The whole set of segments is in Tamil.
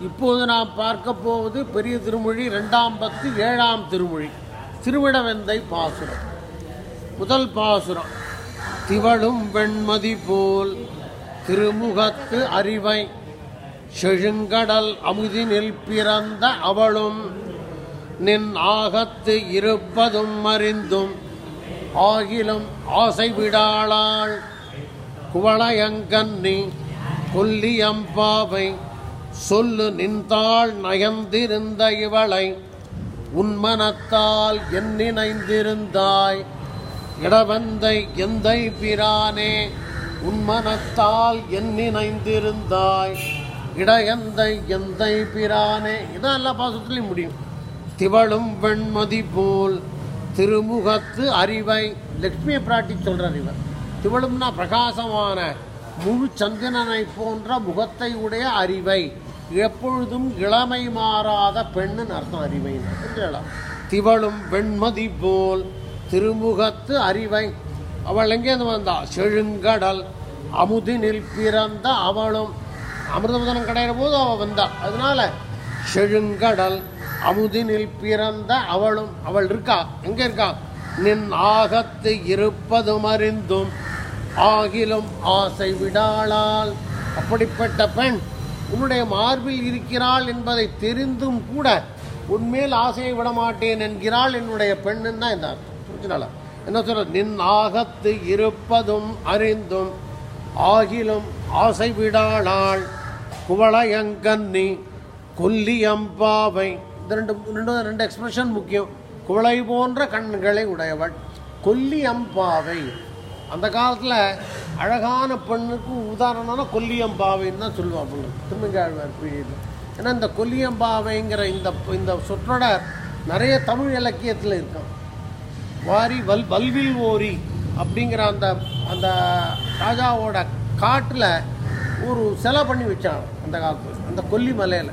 இப்போது நாம் பார்க்க போவது பெரிய திருமொழி ரெண்டாம் பத்து ஏழாம் திருமொழி. திருவிடவெந்தை பாசுரம். முதல் பாசுரம். திவழும் வெண்மதி போல் திருமுகத்து அறிவை செழுங்கடல் அமுதினில் பிறந்த அவளும் நின் ஆகத்து இருப்பதும் அறிந்தும் ஆகிலும் ஆசை விடாளாள் குவளையங்கன்னி கொல்லியம்பாவை சொல்லு நின்றாள் நயந்திருந்த இவளை. உன்மனத்தால் என் நினைந்திருந்தாய். இடவந்தை எந்தை பிரானே உன்மனத்தால் என் நினைந்திருந்தாய். இடையந்தை எந்தை பிரானே இதான் எல்லா பாசத்துலையும் முடியும். திவளும் வெண்மதி போல் திருமுகத்து அறிவை. லக்ஷ்மியை பிராட்டி சொல்கிறார் இவர். திவளும்னா பிரகாசமான முழு சந்திரனை போன்ற முகத்தை உடைய அறிவை எப்பொழுதும் இளமை மாறாத பெண்ணுன்னு அர்த்தம் அறிவை திவளும் வெண்மதி போல் திருமுகத்து அறிவை. அவள் எங்கேருந்து வந்தா? செழுங்கடல். அமுதினில் பிறந்த அவளும். அமிர்தமுதனம் கிடையிற போது அவள் வந்தா. அதனால செழுங்கடல் அமுதினில் பிறந்த அவளும். அவள் இருக்கா? எங்கே இருக்கா? நின் ஆகத்து இருப்பதும் அறிந்தும் ஆகிலும் ஆசை விடாளால். அப்படிப்பட்ட பெண் உன்னுடைய மார்பில் இருக்கிறாள் என்பதை தெரிந்தும் கூட உன்மேல் ஆசையை விடமாட்டேன் என்கிறாள் என்னுடைய பெண்ணுன்னு தான் இந்த அர்த்தம். புரிஞ்சுனால என்ன சொல்ற நின் ஆகத்து இருப்பதும் அறிந்தும் ஆகிலும் ஆசை விடாளாள் குவளையங்கன்னி கொல்லியம்பாவை. இந்த ரெண்டு ரெண்டு ரெண்டு எக்ஸ்பிரஷன் முக்கியம். குவளை போன்ற கண்களை உடையவள். கொல்லி அம்பாவை அந்த காலத்தில் அழகான பெண்ணுக்கு உதாரணம்னா கொல்லியம்பாவைன்னு தான் சொல்லுவாங்க திருமங்காழ்வார் பீரியடில் ஏன்னா இந்த கொல்லியம்பாவைங்கிற இந்த இந்த சொற்றொடர் நிறைய தமிழ் இலக்கியத்தில் இருக்கும். வாரி வல் வல்வில் ஓரி அப்படிங்கிற அந்த அந்த ராஜாவோட காட்டில் ஒரு சிலை பண்ணி வச்சாங்க அந்த காலத்தில் அந்த கொல்லிமலையில்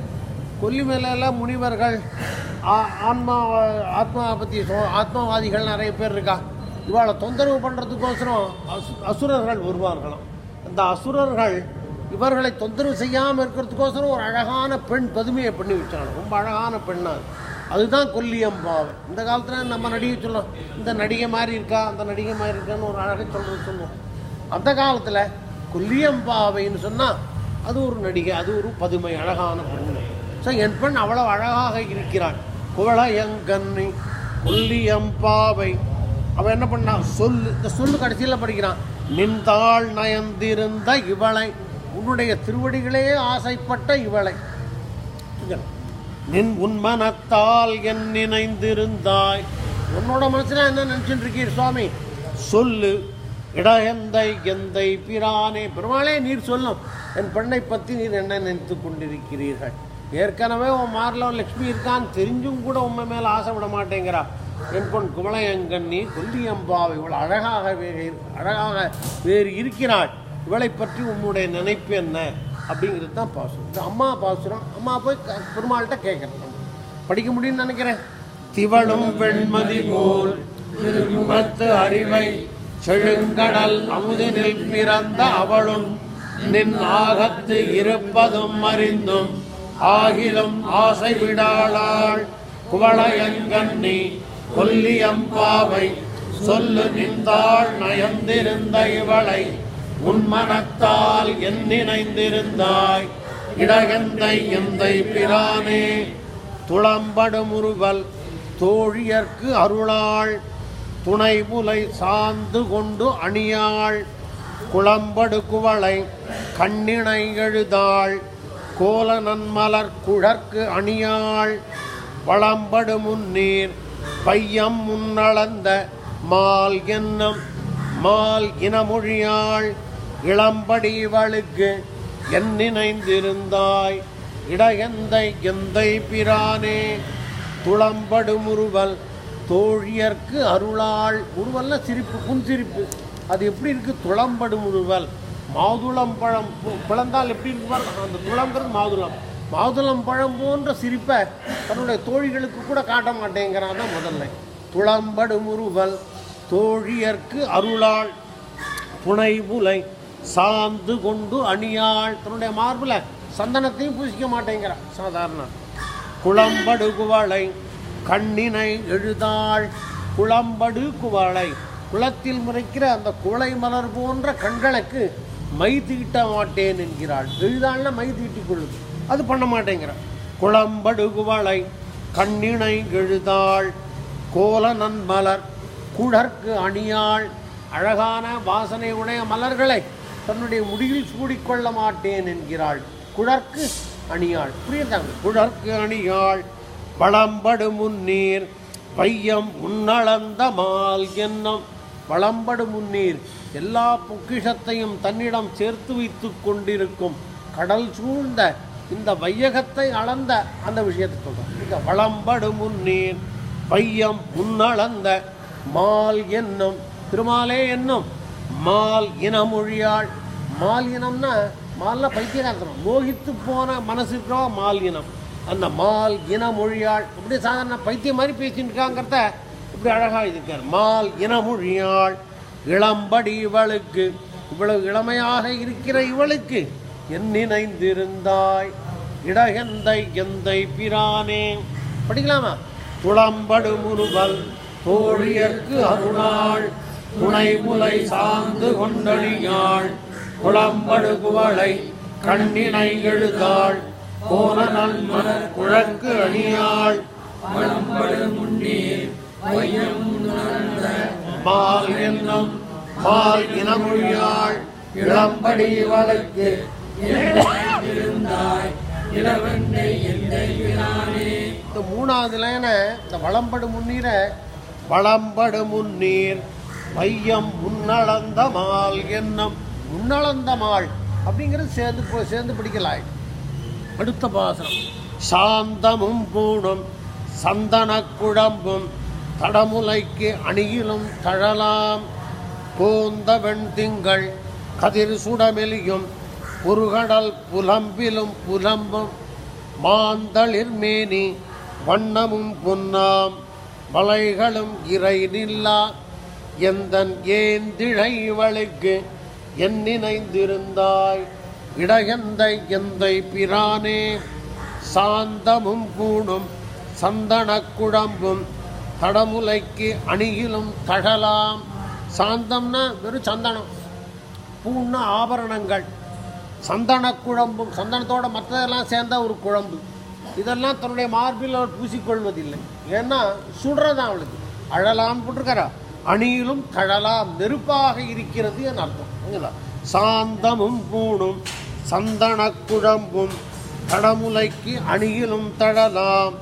கொல்லிமலையில் முனிவர்கள் ஆ- ஆன்மா ஆத்மா பற்றி சொ ஆத்மவாதிகள் நிறைய பேர் இருக்கா? இவாளை தொந்தரவு பண்ணுறதுக்கோசரம் அசு அசுரர்கள் வருவார்களாம் அந்த அசுரர்கள் இவர்களை தொந்தரவு செய்யாமல் இருக்கிறதுக்கோசரம் ஒரு அழகான பெண் பதுமையை பண்ணி வச்சாங்க. ரொம்ப அழகான பெண்ணா. அதுதான் கொல்லியம்பாவை இந்த காலத்தில் நம்ம நடிகை சொல்லலாம் இந்த நடிகை மாதிரி இருக்கா அந்த நடிகை மாதிரி இருக்கான்னு ஒரு அழகை சொல்கிறது சொல்லுவோம். அந்த காலத்தில் கொல்லியம்பாவைன்னு சொன்னால் அது ஒரு நடிகை அது ஒரு பதுமை அழகான பெண் ஸோ என் பெண் அவ்வளோ அழகாக இருக்கிறாள். குவளையங்கன்னி கொல்லியம்பாவை அவன் என்ன பண்ணான்? சொல்லு. இந்த சொல்லு கடைசியில் படிக்கிறான். நின்றாள் நயந்திருந்த இவளை. உன்னுடைய திருவடிகளே ஆசைப்பட்ட இவளை. நின் உன் மனத்தால் என் நினைந்திருந்தாய். உன்னோட மனசுல என்ன நினைச்சுட்டு இருக்கீர் சுவாமி? சொல்லு. இடஎந்தை எந்தை பிரானே. பெருமாளே நீர் சொல்லும். என் பெண்ணை பற்றி நீர் என்ன நினைத்து கொண்டிருக்கிறீர்கள்? ஏற்கனவே உன் மாரில் லக்ஷ்மி இருக்கான்னு தெரிஞ்சும் கூட உண்மை மேலே ஆசை விட மாட்டேங்கிறா. என் பொன் குமளையங்கண்ணி கொல்லியம்பாவை இவள் அழகாக வேறு அழகாக வேறு இருக்கிறாள். இவளை பற்றி உன்னுடைய நினைப்பு என்ன? அப்படிங்கிறது தான் பாசுரம். அம்மா பாசுரம் அம்மா போய் பெருமாள்கிட்ட கேட்குறேன் படிக்க முடியும்னு நினைக்கிறேன். திவளும் வெண்மதி போல் திருமத்து அறிவை செழுங்கடல் அமுதினில் பிறந்த அவளும் நின் ஆகத்து இருப்பதும் அறிந்தும் ஆகிலும் ஆசை விடாளாள் குவளையங்கண்ணி கொல்லியம்பாவை சொல்லு நின்றாள் நயந்திருந்த இவளை. உன் மனத்தால் என் நினைந்திருந்தாய். இடகந்தை எந்தை பிரானே. துளம்படுமுறுவல் தோழியர்க்கு அருளாள். துணை புலை சாந்து கொண்டு அணியாள். குளம்படு குவளை கண்ணிணை எழுதாள். கோல நன்மலர் குழற்கு அணியாள். வளம்படு முன்னீர் பையம் முன்னளந்த மால் என்னும் மால் இனமொழியாள் இளம்படி இவளுக்கு என் நினைந்திருந்தாய். இடையந்தை எந்தை பிரானே? துளம்படும் உருவல் தோழியர்க்கு அருளாள். உருவல்ல சிரிப்பு புன்சிரிப்பு. அது எப்படி இருக்கு? துளம்படும் உருவல் மாதுளம் பழம் பிளந்தால் எப்படி இருக்கு அந்த துளங்கிறது மாதுளம். மாதுளம் பழம் போன்ற சிரிப்பை தன்னுடைய தோழிகளுக்கு கூட காட்ட மாட்டேங்கிறான் தான் முதல்ல. துளம்படு முறுவல் தோழியர்க்கு அருளாள் துணை புலை சாந்து கொண்டு அணியாள். தன்னுடைய மார்பில் சந்தனத்தையும் பூசிக்க மாட்டேங்கிறான் சாதாரண. குளம்படு குவளை கண்ணினை எழுதாள். குளம்படு குவளை. குளத்தில் முறைக்கிற அந்த குளை மலர் போன்ற கண்களுக்கு மை தீட்ட மாட்டேன் என்கிறாள். எழுதாள்னா மை தீட்டிக் கொள்ளுது. அது பண்ண மாட்டேங்கிறான் குளம்படுகுவளை கண்ணிணை கண்ணினை எழுதாள் கோல நன்மலர் குழற்கு அணியாள் அழகான வாசனை உடைய மலர்களை தன்னுடைய முடியில் சூடிக்கொள்ள மாட்டேன் என்கிறாள். குழற்கு அணியாள். புரியுதாங்க குழற்கு அணியாள் வளம்படு முன்னீர் பையம் உன்னளந்த மால் எண்ணம் வளம்படு முன்னீர். எல்லா பொக்கிஷத்தையும் தன்னிடம் சேர்த்து வைத்து கொண்டிருக்கும் கடல் சூழ்ந்த இந்த வையகத்தை அளந்த அந்த விஷயத்தை சொல்றோம். இங்க வளம்படு முன்னீர் பையம் உன்னளந்த மால் என்னும் திருமாலே என்னும் மால் இனமொழியாள் மால் இனம்னா மால்ல பைத்தியகாரத்தனம் மோகித்து போன மனசு இருக்கிறவா மால் இனம். அந்த மால் இனமொழியாள் இப்படி சாதாரண பைத்தியம் மாதிரி பேசிட்டு இருக்காங்கிறத இப்படி அழகாக இருக்கார் மால் இனமொழியாள் இளம்படி இவளுக்கு. இவ்வளவு இளமையாக இருக்கிற இவளுக்கு. என் நினைந்திருந்தாய். இடகெந்தை எந்தை பிரானே. படிக்கலாமா? துளம்படு முருவல் தோழியர்க்கு அருளாள். துணைமுலை சார்ந்து கொண்டழியாள் குளம்படு குவளை கண்ணினை எழுதாள். கோல நன்மலர் குழக்கு அணியாள். மால் என்னும் மால் இனமொழியாள். இளம்படி வழக்கு இந்த மூணாவது லைன இந்த வளம்படு முன்னீரை வளம்படு முன்னீர் மையம் முன்னளந்த மால் என்னும் முன்னளந்த மால் அப்படிங்கிறது சேர்ந்து சேர்ந்து பிடிக்கலாம் அடுத்த பாசனம். சாந்தமும் பூணும் சந்தன குழம்பும் தடமுலைக்கு அணியிலும் தழலாம் போந்த வெண்திங்கள் கதிர் சுடமெலியும் புருகடல் புலம்பிலும் புலம்பும் மாந்தளிர் மேனி வண்ணமும் பொன்னாம் வளைகளும் இறை நில்லா எந்தன் ஏந்திழை வழுக்கு என் நினைந்திருந்தாய்? இடையந்தை எந்தை பிரானே? சாந்தமும் கூடும் சந்தன குழம்பும் தடமுலைக்கு அணியிலும் தழலாம். சாந்தம்னா வெறும் சந்தனம். பூன்னா ஆபரணங்கள். சந்தன குழம்பும் சந்தனத்தோட மற்றதெல்லாம் சேர்ந்த ஒரு குழம்பு. இதெல்லாம் தன்னுடைய மார்பில் அவர் பூசிக்கொள்வதில்லை. ஏன்னா சுடுறதான் அவளுக்கு அழலாம் போட்டிருக்காரா? அணியிலும் தழலாம் நெருப்பாக இருக்கிறது என் அர்த்தம். சாந்தமும் பூணும் சந்தன குழம்பும் தடமுலைக்கு அணியிலும் தழலாம்.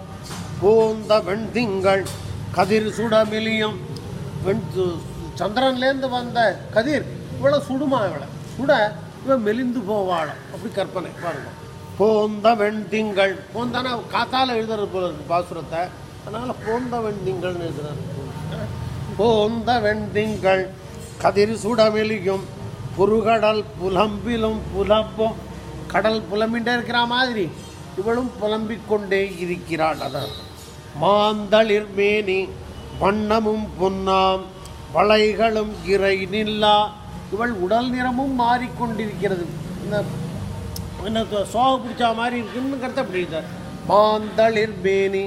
போந்த வெண்திங்கள் கதிர் சுடமிலியும் வெண் சந்திரன்லேருந்து வந்த கதிர் இவ்வளோ சுடுமா இவளை? சுட இவன் மெலிந்து போவாளாம். அப்படி கற்பனை பாருங்க. போந்த வெண்திங்கள். போந்தானா காத்தால எழுதுறது போல இருக்கு பாசுரத்தை. அதனால போந்த வெண்திங்கள்னு எழுதுறாரு. போந்த வெண்திங்கள். கதிர் சுடமெலியும் புருகடல் புலம்பிலும் புலம்பும். கடல் புலம்பின்றே இருக்கிற மாதிரி. இவளும் புலம்பிக் கொண்டே இருக்கிறாள் அதான். மாந்தளிர் மேனி வண்ணமும் பொன்னாம். வளைகளும் இறை நில்லா. இவள் உடல் நிறமும் மாறிக்கொண்டிருக்கிறது. இந்த என்ன சோக பிடிச்ச மாதிரி இருக்குன்னு அப்படி இருக்கார். மாந்தளிர் மேனி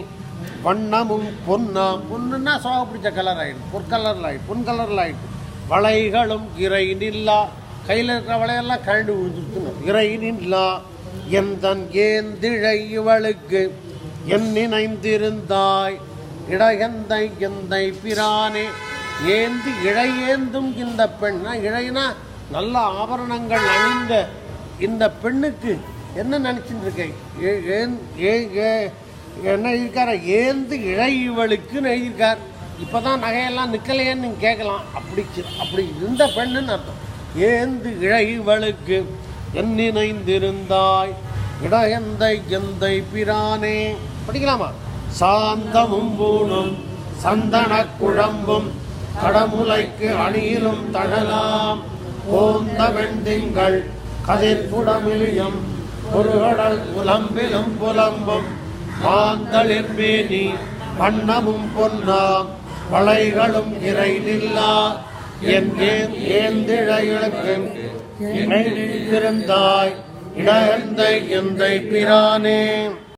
வண்ணமும் பொன்னா பொண்ணுன்னா சோக பிடிச்ச கலர் ஆகிடும் பொற்கலரில் ஆகிடும் பொன் கலரில் ஆயிடும். வளைகளும் இறை நில்லா கையில் இருக்கிற வளையெல்லாம் கழண்டு விழுந்துருக்கணும் இறை நில்லா எந்தன் ஏந்திழை இவளுக்கு என் நினைந்திருந்தாய் இடையந்தை எந்தை பிரானே ஏந்தி இழையேந்தும் இந்த பெண்ணா? இழைனா நல்ல ஆபரணங்கள் அணிந்த இந்த பெண்ணுக்கு என்ன நினச்சிட்டு இருக்கேன் ஏ- ஏ- என்ன இருக்கார ஏந்து இழை இவளுக்குன்னு எழுதியிருக்கார். இப்போதான் நகையெல்லாம் நிற்கலையேன்னு நீங்கள் கேட்கலாம். அப்படி அப்படி இருந்த பெண்ணுன்னு அர்த்தம். ஏந்து இழை இவளுக்கு என் நினைந்திருந்தாய். இடையந்தை எந்தை பிரானே. படிக்கலாமா? சாந்தமும் பூணும் சந்தன குழம்பும் கடமுலைக்கு அணியிலும் தழலாம் போந்த வெண்திங்கள் கதிர் புடமிலியும் பொருகடல் புலம்பிலும் புலம்பும். மாந்தளிர் மேனி வண்ணமும் பொன்னாம் வளைகளும் இறை நில்லா என் ஏந்திழைகளுக்கு இருந்தாய் இடந்தை எந்தை பிரானே.